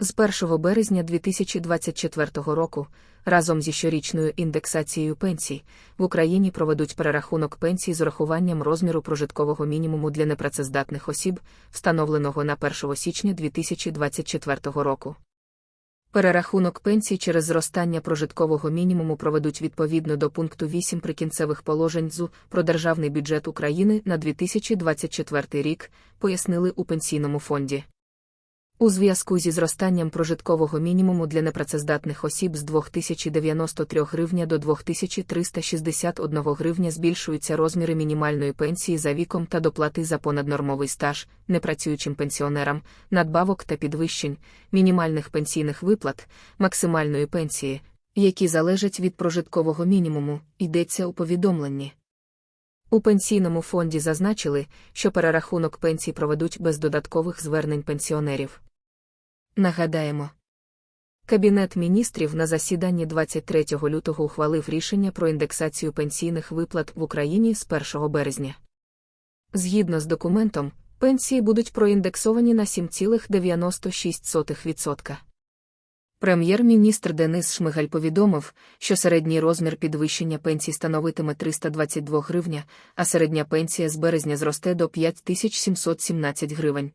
З 1 березня 2024 року, разом зі щорічною індексацією пенсій, в Україні проведуть перерахунок пенсій з урахуванням розміру прожиткового мінімуму для непрацездатних осіб, встановленого на 1 січня 2024 року. Перерахунок пенсій через зростання прожиткового мінімуму проведуть відповідно до пункту 8 прикінцевих положень ЗУ про державний бюджет України на 2024 рік, пояснили у пенсійному фонді. У зв'язку зі зростанням прожиткового мінімуму для непрацездатних осіб з 2093 гривня до 2361 гривня збільшуються розміри мінімальної пенсії за віком та доплати за понаднормовий стаж, непрацюючим пенсіонерам, надбавок та підвищень, мінімальних пенсійних виплат, максимальної пенсії, які залежать від прожиткового мінімуму, йдеться у повідомленні. У пенсійному фонді зазначили, що перерахунок пенсій проведуть без додаткових звернень пенсіонерів. Нагадаємо. Кабінет міністрів на засіданні 23 лютого ухвалив рішення про індексацію пенсійних виплат в Україні з 1 березня. Згідно з документом, пенсії будуть проіндексовані на 7,96%. Прем'єр-міністр Денис Шмигаль повідомив, що середній розмір підвищення пенсій становитиме 322 гривня, а середня пенсія з березня зросте до 5717 гривень.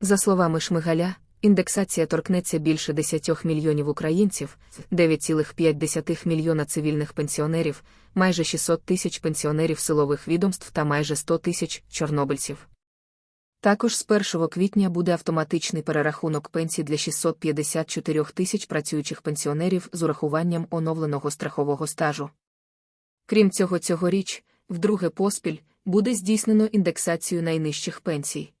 За словами Шмигаля, індексація торкнеться більше 10 мільйонів українців, 9,5 мільйона цивільних пенсіонерів, майже 600 тисяч пенсіонерів силових відомств та майже 100 тисяч чорнобильців. Також з 1 квітня буде автоматичний перерахунок пенсій для 654 тисяч працюючих пенсіонерів з урахуванням оновленого страхового стажу. Крім цього, цьогоріч, вдруге поспіль, буде здійснено індексацію найнижчих пенсій.